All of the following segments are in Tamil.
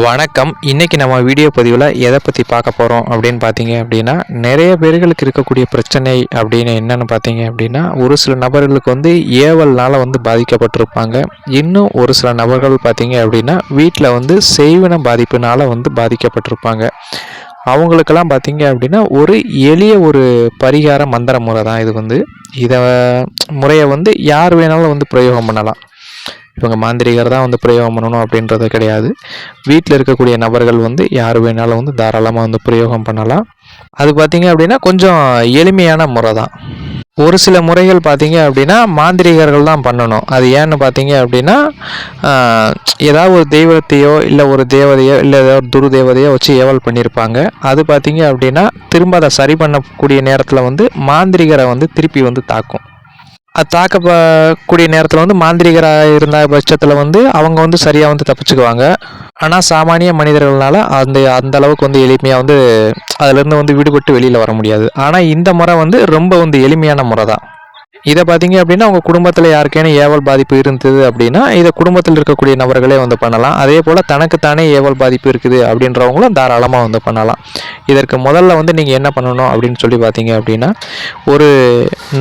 வணக்கம். இன்னைக்கு நம்ம வீடியோ பதிவில் எதை பற்றி பார்க்க போகிறோம் அப்படின்னு பார்த்தீங்க அப்படின்னா நிறைய பேர்களுக்கு இருக்கக்கூடிய பிரச்சனை அப்படின்னு என்னென்னு பார்த்தீங்க அப்படின்னா ஒரு சில நபர்களுக்கு வந்து ஏவல்னால் வந்து பாதிக்கப்பட்டிருப்பாங்க. இன்னும் ஒரு சில நபர்கள் பார்த்தீங்க அப்படின்னா வீட்டில் வந்து செய்வின பாதிப்புனால் வந்து பாதிக்கப்பட்டிருப்பாங்க. அவங்களுக்கெல்லாம் பார்த்தீங்க அப்படின்னா ஒரு எளிய ஒரு பரிகார மந்திர முறை தான் இது வந்து. இதை முறையை வந்து யார் வேணாலும் வந்து பிரயோகம் பண்ணலாம். இவங்க மாந்திரிகர் தான் வந்து பிரயோகம் பண்ணணும் அப்படின்றது கிடையாது. வீட்டில் இருக்கக்கூடிய நபர்கள் வந்து யார் வேணாலும் வந்து தாராளமாக வந்து பிரயோகம் பண்ணலாம். அது பார்த்தீங்க அப்படின்னா கொஞ்சம் எளிமையான முறை தான். ஒரு சில முறைகள் பார்த்தீங்க அப்படின்னா மாந்திரிகர்கள் தான் பண்ணணும். அது ஏன்னு பார்த்தீங்க அப்படின்னா ஏதாவது ஒரு தெய்வத்தையோ இல்லை ஒரு தேவதையோ இல்லை ஏதாவது ஒரு துரு தேவதையோ வச்சு ஏவல் பண்ணியிருப்பாங்க அது பார்த்தீங்க அப்படின்னா திரும்ப அதை சரி பண்ணக்கூடிய நேரத்தில் வந்து மாந்திரிகரை வந்து திருப்பி வந்து தாக்கும். அது தாக்கக்கூடிய நேரத்தில் வந்து மாந்திரிகராக இருந்த பட்சத்தில் வந்து அவங்க வந்து சரியாக வந்து தப்பிச்சுக்குவாங்க. ஆனால் சாமானிய மனிதர்களால் அந்த அந்த அளவுக்கு வந்து எளிமையாக வந்து அதிலேருந்து வந்து விடுபட்டு வெளியில் வர முடியாது. ஆனால் இந்த முறை வந்து ரொம்ப வந்து எளிமையான முறை தான் இதை பார்த்தீங்க அப்படின்னா உங்கள் குடும்பத்தில் யாருக்கேனும் ஏவல் பாதிப்பு இருந்தது அப்படின்னா இதை குடும்பத்தில் இருக்கக்கூடிய நபர்களே வந்து பண்ணலாம். அதே போல் தனக்குத்தானே ஏவல் பாதிப்பு இருக்குது அப்படின்றவங்களும் தாராளமாக வந்து பண்ணலாம். இதற்கு முதல்ல வந்து நீங்கள் என்ன பண்ணணும் அப்படின்னு சொல்லி பார்த்தீங்க அப்படின்னா ஒரு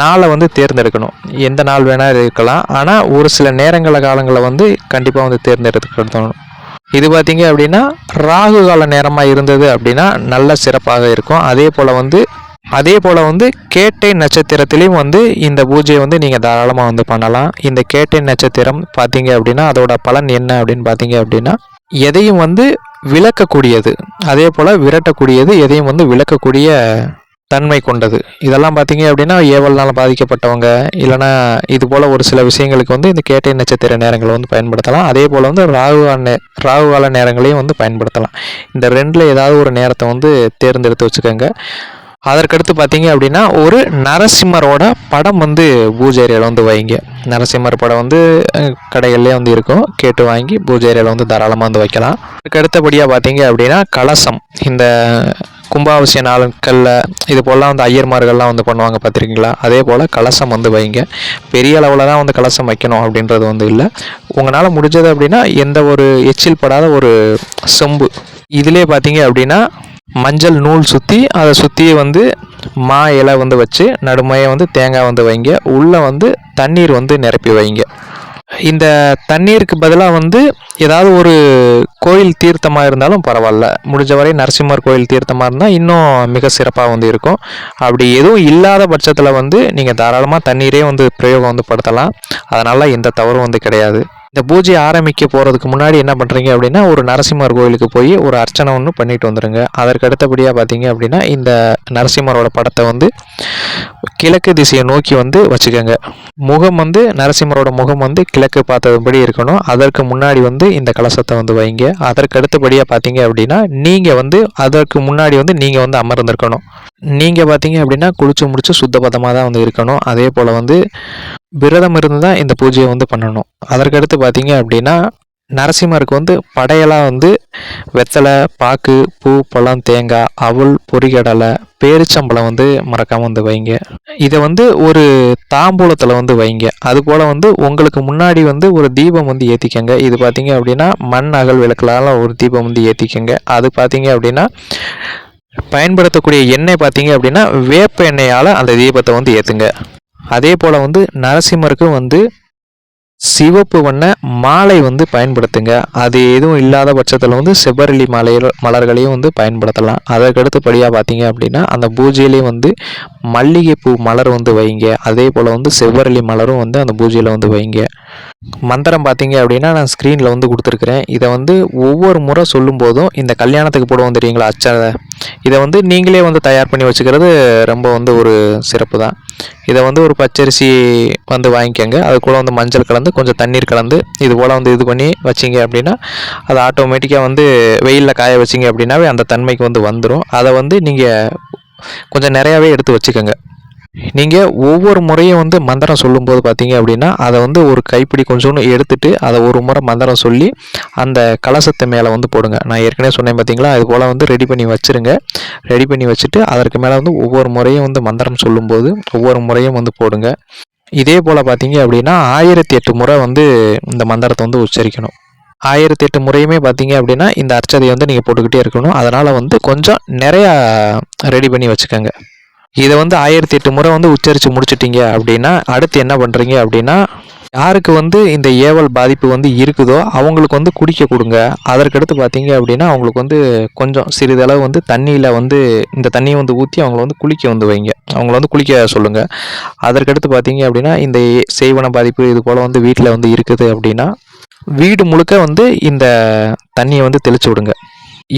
நாளை வந்து தேர்ந்தெடுக்கணும். எந்த நாள் வேணால் இருக்கலாம். ஆனால் ஒரு சில நேரங்கள காலங்களில் வந்து கண்டிப்பாக வந்து தேர்ந்தெடுத்துக்கணும். இது பார்த்தீங்க அப்படின்னா ராகு கால நேரமாக இருந்தது அப்படின்னா நல்ல சிறப்பாக இருக்கும். அதே போல் வந்து அதே போல் வந்து கேட்டை நட்சத்திரத்திலையும் வந்து இந்த பூஜையை வந்து நீங்கள் தாராளமாக வந்து பண்ணலாம். இந்த கேட்டை நட்சத்திரம் பார்த்தீங்க அப்படின்னா அதோட பலன் என்ன அப்படின்னு பார்த்தீங்க அப்படின்னா எதையும் வந்து விளக்கக்கூடியது. அதே போல் விரட்டக்கூடியது எதையும் வந்து விளக்கக்கூடிய தன்மை கொண்டது. இதெல்லாம் பார்த்தீங்க அப்படின்னா ஏவல்னால் பாதிக்கப்பட்டவங்க இல்லைன்னா இது போல் ஒரு சில விஷயங்களுக்கு வந்து இந்த கேட்டை நட்சத்திர நேரங்களை வந்து பயன்படுத்தலாம். அதே போல் வந்து ராகு நே ராகு கால நேரங்களையும் வந்து பயன்படுத்தலாம். இந்த ரெண்டில் ஏதாவது ஒரு நேரத்தை வந்து தேர்ந்தெடுத்து வச்சுக்கோங்க. அதற்கடுத்து பார்த்தீங்க அப்படின்னா ஒரு நரசிம்மரோட படம் வந்து பூஜை ஏரியாவில் வந்து வைங்க. நரசிம்மர் படம் வந்து கடைகள்லேயே வந்து இருக்கும். கேட்டு வாங்கி பூஜை ஏரியாவில் வந்து தாராளமாக வந்து வைக்கலாம். அதுக்கு அடுத்தபடியாக பார்த்தீங்க அப்படின்னா கலசம். இந்த கும்பாபிஷேக நாட்களில் இது போலலாம் வந்து ஐயர்மார்கள்லாம் வந்து பண்ணுவாங்க பார்த்துருக்கீங்களா? அதே போல் கலசம் வந்து வைங்க. பெரிய அளவில் தான் வந்து கலசம் வைக்கணும் அப்படின்றது வந்து இல்லை. உங்களால் முடிஞ்சது அப்படின்னா எந்த ஒரு எச்சில் படாத ஒரு செம்பு. இதிலே பார்த்தீங்க அப்படின்னா மஞ்சள் நூல் சுற்றி அதை சுற்றி வந்து மா இலை வந்து வச்சு நடுமையை வந்து தேங்காய் வந்து வைங்க. உள்ளே வந்து தண்ணீர் வந்து நிரப்பி வைங்க. இந்த தண்ணீருக்கு பதிலாக வந்து ஏதாவது ஒரு கோயில் தீர்த்தமாக இருந்தாலும் பரவாயில்ல. முடிஞ்ச வரை நரசிம்மர் கோயில் தீர்த்தமாக இருந்தால் இன்னும் மிக சிறப்பாக வந்து இருக்கும். அப்படி எதுவும் இல்லாத பட்சத்தில் வந்து நீங்கள் தாராளமாக தண்ணீரே வந்து பிரயோகம் வந்து படுத்தலாம். அதனால் எந்த தவறும் வந்து கிடையாது. இந்த பூஜை ஆரம்பிக்க போகிறதுக்கு முன்னாடி என்ன பண்ணுறீங்க அப்படின்னா ஒரு நரசிம்மர் கோயிலுக்கு போய் ஒரு அர்ச்சனை ஒன்று பண்ணிட்டு வந்துடுங்க அதற்கு அடுத்தபடியாக பார்த்தீங்க அப்படின்னா இந்த நரசிம்மரோட படத்தை வந்து கிழக்கு திசையை நோக்கி வந்து வச்சுக்கோங்க. முகம் வந்து நரசிம்மரோட முகம் வந்து கிழக்கு பார்த்தபடி இருக்கணும். அதற்கு முன்னாடி வந்து இந்த கலசத்தை வந்து வைங்க. அதற்கு அடுத்தபடியாக பார்த்தீங்க அப்படின்னா நீங்கள் வந்து அதற்கு முன்னாடி வந்து நீங்கள் வந்து அமர்ந்திருக்கணும். நீங்கள் பார்த்தீங்க அப்படின்னா குளிச்சு முடிச்சு சுத்தபத்தமாக தான் வந்து இருக்கணும். அதே போல் வந்து விரதம் இருந்து தான் இந்த பூஜையை வந்து பண்ணணும். அதற்கடுத்து பார்த்தீங்க அப்படின்னா நரசிம்மருக்கு வந்து படையெல்லாம் வந்து வெத்தலை பாக்கு பூ பழம் தேங்காய் அவல் பொறிகடலை பேரிச்சம்பழம் வந்து மறக்காமல் வந்து வைங்க. இதை வந்து ஒரு தாம்பூலத்தில் வந்து வைங்க. அதுபோல் வந்து உங்களுக்கு முன்னாடி வந்து ஒரு தீபம் வந்து ஏற்றிக்கங்க இது பார்த்தீங்க அப்படின்னா மண் அகல் விளக்கலால் ஒரு தீபம் வந்து ஏற்றிக்கங்க அது பார்த்தீங்க அப்படின்னா பயன்படுத்தக்கூடிய எண்ணெய் பார்த்தீங்க அப்படின்னா வேப்ப எண்ணெயால் அந்த தீபத்தை வந்து ஏற்றுங்க அதே போல் வந்து நரசிம்மருக்கும் வந்து சிவப்பு வண்ண மாலை வந்து பயன்படுத்துங்க. அது எதுவும் இல்லாத பட்சத்தில் வந்து செவ்வரளி மாலையில் மலர்களையும் வந்து பயன்படுத்தலாம். அதற்கடுத்தபடியாக பார்த்தீங்க அப்படின்னா அந்த பூஜையிலேயே வந்து மல்லிகைப்பூ மலர் வந்து வைங்க. அதே போல் வந்து செவ்வரளி மலரும் வந்து அந்த பூஜையில் வந்து வைங்க. மந்திரம் பார்த்தீங்க அப்படின்னா நான் ஸ்க்ரீனில் வந்து கொடுத்துருக்குறேன். இதை வந்து ஒவ்வொரு முறை சொல்லும்போதும் இந்த கல்யாணத்துக்கு போடுவோம் தெரியுங்களா அச்சதை இதை வந்து நீங்களே வந்து தயார் பண்ணி வச்சுக்கிறது ரொம்ப வந்து ஒரு சிறப்பு தான். இதை வந்து ஒரு பச்சரிசி வந்து வாங்கிக்கோங்க. அது கூட வந்து மஞ்சள் கலந்து கொஞ்சம் தண்ணீர் கலந்து இது போல் வந்து இது பண்ணி வச்சிங்க அப்படின்னா அது ஆட்டோமேட்டிக்காக வந்து வெயிலில் காய வச்சிங்க அப்படின்னாவே அந்த தன்மைக்கு வந்து வந்துடும் அதை வந்து நீங்கள் கொஞ்சம் நிறையாவே எடுத்து வச்சுக்கோங்க. நீங்கள் ஒவ்வொரு முறையும் வந்து மந்திரம் சொல்லும்போது பார்த்தீங்க அப்படின்னா அதை வந்து ஒரு கைப்பிடி கொஞ்சோன்னு எடுத்துட்டு அதை ஒரு முறை மந்திரம் சொல்லி அந்த கலசத்தை மேலே வந்து போடுங்க. நான் ஏற்கனவே சொன்னேன் பார்த்தீங்களா அது போல் வந்து ரெடி பண்ணி வச்சுருங்க. ரெடி பண்ணி வச்சுட்டு அதற்கு மேலே வந்து ஒவ்வொரு முறையும் வந்து மந்திரம் சொல்லும்போது ஒவ்வொரு முறையும் வந்து போடுங்க. இதே போல் பார்த்தீங்க அப்படின்னா ஆயிரத்தி எட்டு முறை வந்து இந்த மந்திரத்தை வந்து உச்சரிக்கணும். ஆயிரத்தி எட்டு முறையுமே பார்த்தீங்க அப்படின்னா இந்த அர்ச்சதையை வந்து நீங்கள் போட்டுக்கிட்டே இருக்கணும். அதனால் வந்து கொஞ்சம் நிறையா ரெடி பண்ணி வச்சுக்கோங்க. இதை வந்து ஆயிரத்தி எட்டு முறை வந்து உச்சரித்து முடிச்சிட்டிங்க அப்படின்னா அடுத்து என்ன பண்ணுறீங்க அப்படின்னா யாருக்கு வந்து இந்த ஏவல் பாதிப்பு வந்து இருக்குதோ அவங்களுக்கு வந்து குடிக்க கொடுங்க. அதற்கடுத்து பார்த்தீங்க அப்படின்னா அவங்களுக்கு வந்து கொஞ்சம் சிறிதளவு வந்து தண்ணியில் வந்து இந்த தண்ணியை வந்து ஊற்றி அவங்கள வந்து குளிக்க வந்து வைங்க. அவங்கள வந்து குளிக்க சொல்லுங்கள் அதற்கடுத்து பார்த்தீங்க அப்படின்னா இந்த செய்வன பாதிப்பு இது போல் வந்து வீட்டில் வந்து இருக்குது அப்படின்னா வீடு முழுக்க வந்து இந்த தண்ணியை வந்து தெளிச்சு விடுங்க.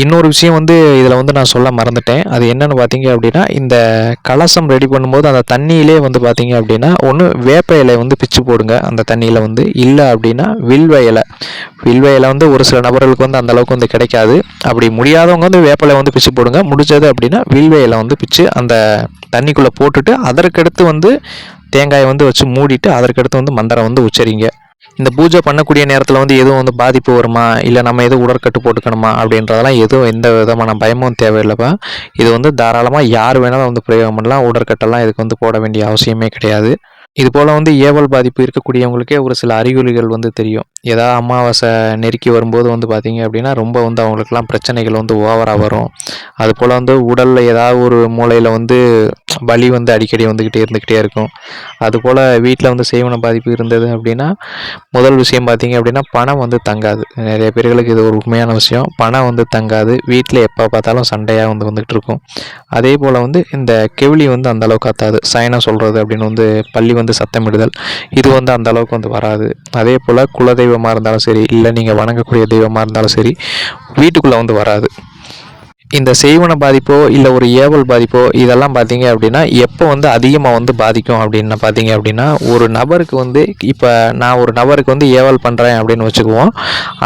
இன்னொரு விஷயம் வந்து இதில் வந்து நான் சொல்ல மறந்துட்டேன். அது என்னென்னு பார்த்தீங்க அப்படின்னா இந்த கலசம் ரெடி பண்ணும்போது அந்த தண்ணியிலே வந்து பார்த்தீங்க அப்படின்னா ஒன்று வேப்ப இலை வந்து பிச்சு போடுங்க. அந்த தண்ணியில் வந்து இல்லை அப்படின்னா வில்வ இலை. வில்வ இலை வந்து ஒரு சில நபர்களுக்கு வந்து அந்தளவுக்கு வந்து கிடைக்காது. அப்படி முடியாதவங்க வந்து வேப்பிலை வந்து பிச்சு போடுங்க. முடிஞ்சது அப்படின்னா வில்வ இலை வந்து பிச்சு அந்த தண்ணிக்குள்ளே போட்டுட்டு அதற்கடுத்து வந்து தேங்காயை வந்து வச்சு மூடிட்டு அதற்கடுத்து வந்து மந்திரம் வந்து உச்சரிங்க. இந்த பூஜை பண்ணக்கூடிய நேரத்தில் வந்து எதுவும் வந்து பாதிப்பு வருமா? இல்லை நம்ம எதுவும் உடற்கட்டு போட்டுக்கணுமா? அப்படின்றதெல்லாம் எதுவும் எந்த விதமான பயமும் தேவையில்லைப்பா. இது வந்து தாராளமாக யார் வேணாலும் வந்து பிரயோகம் பண்ணலாம். உடற்கட்டெல்லாம் இதுக்கு வந்து போட வேண்டிய அவசியமே கிடையாது. இது போல் வந்து ஏவல் பாதிப்பு இருக்கக்கூடியவங்களுக்கே ஒரு சில அறிகுறிகள் வந்து தெரியும். ஏதாவது அமாவாசை நெருக்கி வரும்போது வந்து பார்த்திங்க அப்படின்னா ரொம்ப வந்து அவங்களுக்குலாம் பிரச்சனைகள் வந்து ஓவராக வரும். அது போல் வந்து உடலில் ஏதாவது ஒரு மூளையில் வந்து வலி வந்து அடிக்கடி வந்துக்கிட்டே இருந்துக்கிட்டே இருக்கும். அதுபோல் வீட்டில் வந்து சேவன பாதிப்பு இருந்தது அப்படின்னா முதல் விஷயம் பார்த்திங்க அப்படின்னா பணம் வந்து தங்காது. நிறைய பேர்களுக்கு இது ஒரு உண்மையான விஷயம். பணம் வந்து தங்காது. வீட்டில் எப்போ பார்த்தாலும் சண்டையாக வந்து வந்துகிட்டு இருக்கும். அதே போல் வந்து இந்த கெவிலி வந்து அந்தளவுக்கு காத்தாது சயனம் சொல்கிறது அப்படின்னு வந்து பள்ளி வந்து சத்தமிடுதல். இது வந்து அந்தளவுக்கு வந்து வராது. அதே போல் குலதெய்வமாக தெய்வமாக இருந்தாலும் சரி இல்லை நீங்கள் வணங்கக்கூடிய தெய்வமாக இருந்தாலும் சரி வீட்டுக்குள்ளே வந்து வராது. இந்த செய்வன பாதிப்போ இல்லை ஒரு ஏவல் பாதிப்போ இதெல்லாம் பார்த்தீங்க அப்படின்னா எப்போ வந்து அதிகமாக வந்து பாதிக்கும் அப்படின்னு பார்த்தீங்க அப்படின்னா ஒரு நபருக்கு வந்து இப்போ நான் ஒரு நபருக்கு வந்து ஏவல் பண்ணுறேன் அப்படின்னு வச்சுக்குவோம்.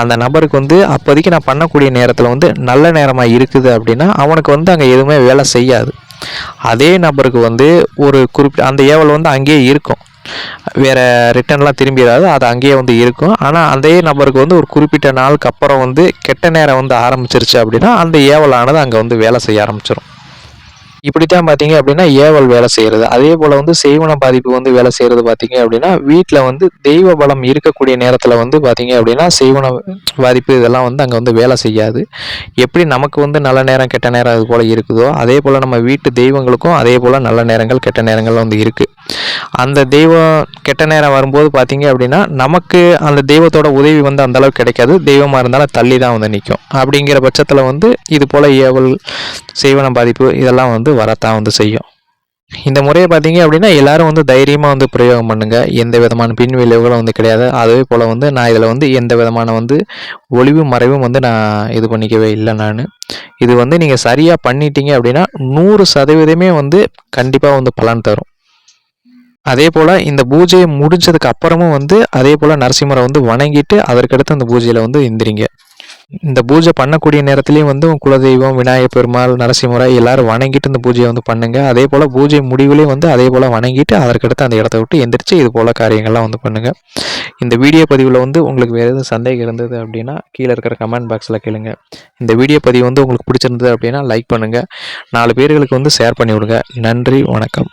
அந்த நபருக்கு வந்து அப்போதைக்கு நான் பண்ணக்கூடிய நேரத்தில் வந்து நல்ல நேரமாக இருக்குது அப்படின்னா அவனுக்கு வந்து அங்கே எதுவுமே வேலை செய்யாது. அதே நபருக்கு வந்து ஒரு குறிப்பிட்ட அந்த ஏவல் வந்து அங்கேயே இருக்கும். வேறு ரிட்டர்ன்லாம் திரும்பிடாது அது அங்கேயே வந்து இருக்கும். ஆனால் அதே நபருக்கு வந்து ஒரு குறிப்பிட்ட நாளுக்கு அப்புறம் வந்து கெட்ட நேரம் வந்து ஆரம்பிச்சிருச்சு அப்படின்னா அந்த ஏவலானது அங்கே வந்து வேலை செய்ய ஆரம்பிச்சிடும் இப்படித்தான் பார்த்தீங்க அப்படின்னா ஏவல் வேலை செய்கிறது அதே போல் வந்து செய்வன பாதிப்பு வந்து வேலை செய்கிறது பார்த்தீங்க அப்படின்னா வீட்டில் வந்து தெய்வ பலம் இருக்கக்கூடிய நேரத்தில் வந்து பார்த்தீங்க அப்படின்னா செய்வன பாதிப்பு இதெல்லாம் வந்து அங்கே வந்து வேலை செய்யாது. எப்படி நமக்கு வந்து நல்ல நேரம் கெட்ட நேரம் அது போல் இருக்குதோ அதே போல் நம்ம வீட்டு தெய்வங்களுக்கும் அதே போல் நல்ல நேரங்கள் கெட்ட நேரங்கள் வந்து இருக்குது அந்த தெய்வம் கெட்ட நேரம் வரும்போது பார்த்தீங்க அப்படின்னா நமக்கு அந்த தெய்வத்தோட உதவி வந்து அந்தளவுக்கு கிடைக்காது. தெய்வமாக இருந்தாலும் தள்ளி தான் வந்து நிற்கும் அப்படிங்கிற பட்சத்தில் வந்து இது போல் ஏவல் செய்வன பாதிப்பு இதெல்லாம் வந்து வரத்தான் வந்து செய்யும். இந்த முறையை பார்த்தீங்க அப்படின்னா எல்லாரும் வந்து தைரியமாக வந்து பிரயோகம் பண்ணுங்கள் எந்த விதமான பின் விளைவுகளும் வந்து கிடையாது. அதே போல் வந்து நான் இதில் வந்து எந்த விதமான வந்து ஒளிவு மறைவும் வந்து நான் இது பண்ணிக்கவே இல்லை நான். இது வந்து நீங்கள் சரியாக பண்ணிட்டீங்க அப்படின்னா நூறு சதவீதமே வந்து கண்டிப்பாக வந்து பலன் தரும். அதே போல் இந்த பூஜையை முடிஞ்சதுக்கு அப்புறமும் வந்து அதே போல் நரசிம்மரை வந்து வணங்கிட்டு அதற்கடுத்து அந்த பூஜையில் வந்து எந்திரிங்க. இந்த பூஜை பண்ணக்கூடிய நேரத்துலையும் வந்து குலதெய்வம் விநாயகர் பெருமாள் நரசிம்மரை எல்லாரும் வணங்கிட்டு இந்த பூஜையை வந்து பண்ணுங்க. அதே போல் பூஜை முடிவுலேயும் வந்து அதே போல் வணங்கிட்டு அதற்கடுத்து அந்த இடத்த விட்டு எந்திரிச்சு இது போல் காரியங்கள்லாம் வந்து பண்ணுங்க. இந்த வீடியோ பதிவில் வந்து உங்களுக்கு வேறு எதுவும் சந்தேகம் இருந்தது அப்படின்னா கீழே இருக்கிற கமெண்ட் பாக்ஸில் கேளுங்க. இந்த வீடியோ பதிவு வந்து உங்களுக்கு பிடிச்சிருந்தது அப்படின்னா லைக் பண்ணுங்கள் நாலு பேர்களுக்கு வந்து ஷேர் பண்ணி விடுங்க நன்றி வணக்கம்.